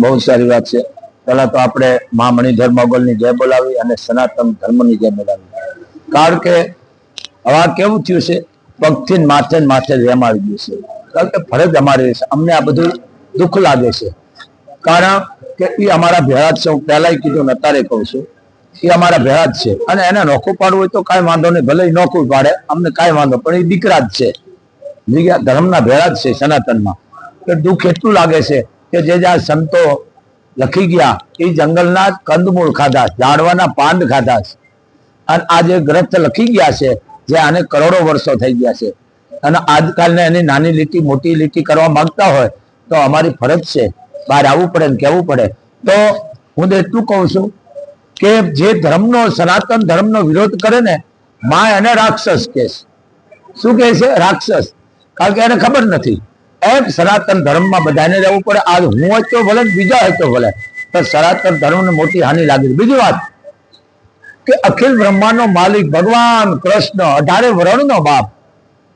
બહુ સારી વાત છે. પહેલા તો આપણે મા મણિધર મોગલની જય બોલાવી અને સનાતન ધર્મની જય બોલાવી. કારણ કે હવે કેવું થયું છે? પગથી ને માથે માથે રેમ આવી ગયું છે. કારણ કે ફરજ અમારી અમને આ બધું દુઃખ લાગે છે. કારણ કે એ અમારા ભેળા જ છે. હું પહેલાય કીધું ને અત્યારે કહું છું. એ અમારા ભેળા જ છે. અને એને નોખું પાડવું હોય તો કાંઈ વાંધો નહીં, ભલે નોખું પાડે, અમને કાંઈ વાંધો પણ એ દીકરા જ છે. ધર્મના ભેળા જ છે સનાતનમાં. કે દુઃખ એટલું લાગે છે કે જે જ્યાં સંતો લખી ગયા એ જંગલના જ કંદમૂળ ખાધા, ઝાડવાના પાંદ ખાધા અને આ જે ગ્રંથ લખી ગયા છે, જે આને કરોડો વર્ષો થઈ ગયા છે. અને આજકાલને એની નાની લીટી, મોટી લીટી કરવા માંગતા હોય, તો અમારી ફરજ છે બહાર આવવું પડે ને કહેવું પડે. તો હું તો એટલું કહું છું કે જે ધર્મનો સનાતન ધર્મનો વિરોધ કરે ને માં એને રાક્ષસ કે શું કહે છે? રાક્ષસ. કારણ કે એને ખબર નથી. એમ સનાતન ધર્મમાં બધાને રહેવું પડે. આજ હું હતો તો ભલે બીજા હતો ભલે. પણ સનાતન ધર્મને મોટી હાનિ લાગી બીજી વાત કે અખિલ બ્રહ્માંડનો માલિક ભગવાન કૃષ્ણ, અઢારે વર્ણનો બાપ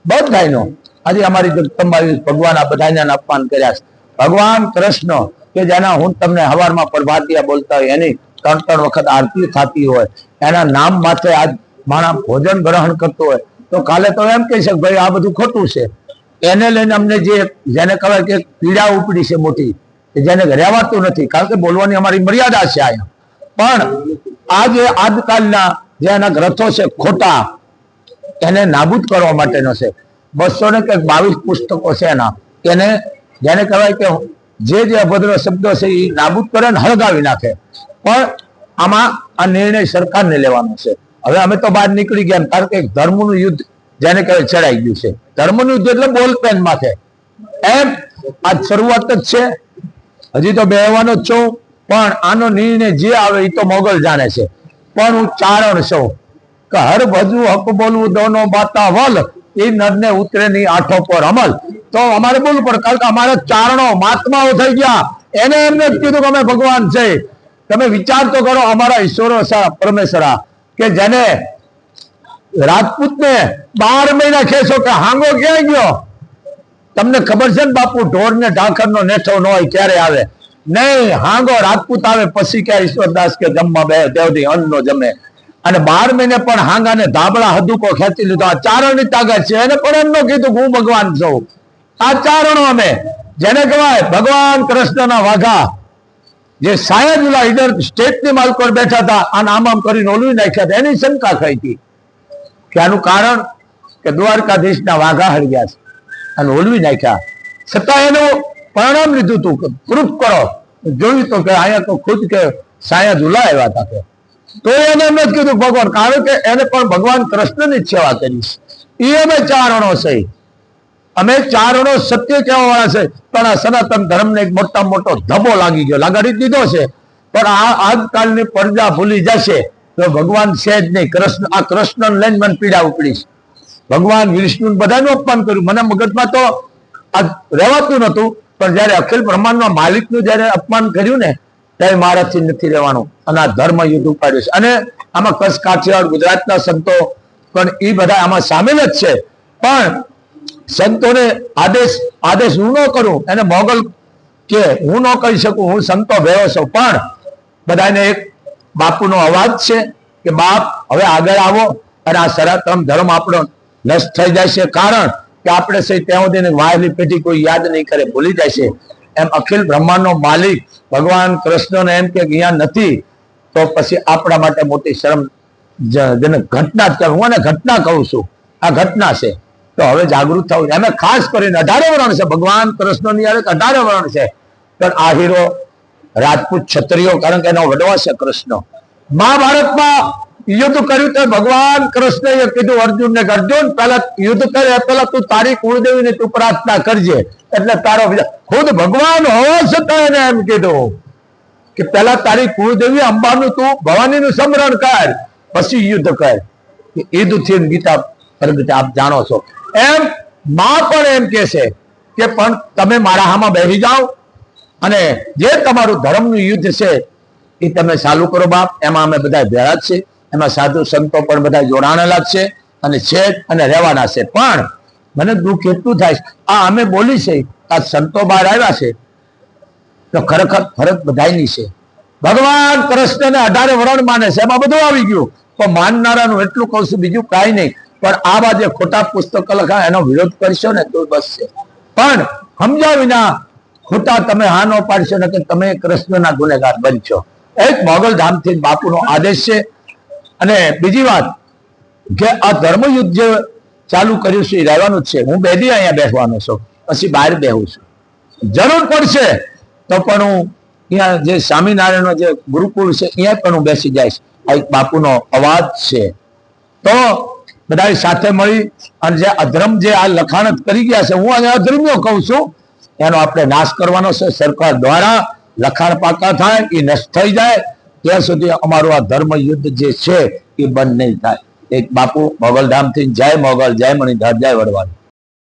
બધાનો આજે અમારી જગદંબાઈ ભગવાન આ બધાને અપમાન કર્યા છે. ભગવાન કૃષ્ણ, કે જેના હું તમને હવારમાં પ્રભાતિયા બોલતા હોય, એની ત્રણ ત્રણ વખત આરતી થતી હોય, એના નામ માથે આજ માણસ ભોજન ગ્રહણ કરતો હોય, તો કાલે તો એમ કહી શકે, ભાઈ, આ બધું ખોટું છે. એને લઈને અમને જે જેને કહેવાય કે પીડા ઉપડી છે મોટી, કે જેને રહેવાતું નથી, કારણ કે બોલવાની અમારી મર્યાદા છે અહીંયા પણ આ જે આજકાલના જે એના ગ્રંથો છે ખોટા, એને નાબૂદ કરવા માટેનો છે. બસો ને કંઈક બાવીસ પુસ્તકો છે એના એને જેને કહેવાય કે જે જે અભદ્ર શબ્દો છે એ નાબૂદ કરે ને હળગાવી નાખે. પણ આમાં આ નિર્ણય સરકારને લેવાનો છે. હવે અમે તો બહાર નીકળી ગયા કારણ કે ધર્મનું યુદ્ધ જેને કહેવાય ચડાઈ ગયું છે. ધર્મનું યુદ્ધ એટલે બોલપેન માથે. એમ આ શરૂઆત જ છે. હજી તો બેહવાનો જ છું, પણ આનો નિર્ણય જે આવે એ તો મોગલ જાણે છે. પણ હું ચારણ છું. કે હર ભજુ હક બોલવું દોનો બાતા વલ એ નરને ઉતરે ની આઠો પર અમલ. તો અમારે બોલવું પડે, કારણ કે અમારા ચારણો મહાત્માઓ થઈ ગયા. એને એમને જ કીધું કે અમે ભગવાન છે. તમે વિચાર તો કરો અમારા ઈશ્વરો પરમેશ્વરા, કે જેને રાજપૂતને બાર મહિના ખેંચો કે હાંગો ક્યાં ગયો? તમને ખબર છે ને બાપુ ઢોર ને ઢાંખર નો નેઠો ન હોય ક્યારે આવે? નહીં, હાંગો રાજપૂત આવે પછી ક્યાં ઈશ્વરદાસ કે જમવા બે દેવથી અન્ન નો જમે. અને બાર મહિને પણ હાંગાને ધાબળા હદુકો ખેંચી લીધો. આ ચારણની તાકાત છે. એને પણ એમનો કીધું હું ભગવાન છું. આ ચારણો અમે. જેને કહેવાય ભગવાન કૃષ્ણના વાઘા. જે સાયદુલ્લા ઈડર સ્ટેટની માલકોર બેઠા હતા અને આમ આમ કરીને ઓલવી નાખ્યા હતા. એની શંકા થઈ હતી કે આનું કારણ કે દ્વારકાધીશના વાઘા હળગ્યા છે. અને ઓલવી નાખ્યા. છતાં એનું પરિણામ લીધું હતું પ્રૂફ કરો. જોયું તો કે અહીંયા તો ખુદ કે સાયા ઝુલા આવ્યા હતા કે. તો એને એમ જ કીધું ભગવાન. કારણ કે એને પણ ભગવાન કૃષ્ણની જ સેવા કરી એ અમે ચારણો છે. અમે ચારણો સત્ય કહેવા વાળા છે, પણ આ સનાતન ધર્મને એક મોટા મોટો ધબો લાગી ગયો. લગાડી દીધો છે. પણ આ આજકાલની પ્રજા ભૂલી જશે તો ભગવાન છે જ નહીં. કૃષ્ણ, આ કૃષ્ણ લઈને મને પીડા ઉપડી ભગવાન વિષ્ણુ બધાનું અપમાન કર્યું. મને મગજમાં તો આ રહેવાતું નતું પણ જયારે અખિલ બ્રહ્માંડમાં માલિકનું જયારે અપમાન કર્યું ને, ત્યારે મારાથી નથી રહેવાનું. અને આ ધર્મ યુદ્ધ ઉપાડ્યું છે. અને આમાં કચ્છ, કાઠિયાવાડ, ગુજરાતના સંતો પણ એ બધા આમાં સામેલ જ છે. પણ સંતોને આદેશ આદેશ હું ન કરું, એને મોગલ કે હું ન કહી શકું, હું સંતો ભેળો છું. પણ બધાને એક બાપુનો અવાજ છે કે, બાપ, હવે આગળ આવો અને આ સનાતન ધર્મ આપણો નષ્ટ થઈ જાય છે કારણ કે આપણે સહી ત્યાં સુધીની વાયલી પેઢી કોઈ યાદ નહીં કરે, ભૂલી જાય છે. એમ અખિલ બ્રહ્માંડનો માલિક ભગવાન કૃષ્ણને એમ કે જ્ઞાન નથી. તો પછી આપણા માટે મોટી શરમ જેને ઘટના જ હું એને ઘટના કહું છું. આ ઘટના છે. તો હવે જાગૃત થવું એમે ખાસ કરીને અઢારે વર્ણ છે. ભગવાન કૃષ્ણની યાર અઢારે વર્ણ છે. પણ આ હીરો રાજપૂત ક્ષત્રિયો, કારણ કે એનો વડવા છે કૃષ્ણ. મહાભારતમાં યુદ્ધ કર્યું તો ભગવાન કૃષ્ણએ કીધું, અર્જુનને કે અર્જુન પહેલા યુદ્ધ કરે, પહેલા તું તારી કુળદેવીને તું પ્રાર્થના કરજે. એટલે તારો ખુદ ભગવાન હોવા છતાં એને એમ કીધું કે પહેલા તારી કુળદેવી અંબાનું તું ભવાનીનું સમરણ કર, પછી યુદ્ધ કર. યુદ્ધ દુથી ગીતા પ્રગટ આપ જાણો છો. એમ માં પણ એમ કે છે કે પણ તમે મારા હામાં બેસી જાઓ અને જે તમારું ધર્મનું યુદ્ધ છે એ તમે ચાલુ કરો બાપ. એમાં અમે બધા ભેળા જ છે એમાં સાધુ સંતો પણ બધા જોડાણેલા જ છે અને છે અને રહેવાના છે. પણ મને દુઃખ એટલું થાય આ અમે બોલી છે, આ સંતો બહાર આવ્યા છે, તો ખરેખર ફરજ બધાની છે. ભગવાન કૃષ્ણને અઢારે વરણ માને છે. એમાં બધું આવી ગયું. તો માનનારાનું એટલું કહું છું, બીજું કાંઈ નહીં. પણ આવા જે ખોટા પુસ્તકો લખા એનો વિરોધ કરશો ને તો બસ છે. પણ સમજ્યા વિના ખોટા તમે હા નો પાડશો ને કે તમે કૃષ્ણના ગુનેગાર બનશો. એક મોગલ ધામથી બાપુનો આદેશ છે. અને બીજી વાત, કે આ ધર્મયુદ્ધ જે ચાલુ કર્યું છે, એ રહેવાનું જ છે. હું બેદી અહીંયા બેસવાનો છું, પછી બહાર બેહું છું. જરૂર પડશે તો પણ હું અહીંયા જે સ્વામિનારાયણનો જે ગુરુકુળ છે, અહીંયા પણ હું બેસી જઈશ. આ એક બાપુનો અવાજ છે. તો બધા સાથે મળી અને જે અધર્મ જે આ લખાણ કરી ગયા છે, હું આજે અધર્મીઓ કહું છું, એનો આપણે નાશ કરવાનો છે. સરકાર દ્વારા લખાણ પાકા થાય એ નષ્ટ થઈ જાય, ત્યાં સુધી અમારું આ ધર્મ યુદ્ધ જે છે એ બંધ નહીં થાય. એક બાપુ મોગલધામથી જય મોગલ, જય મણિધાર, જય વડવાલ.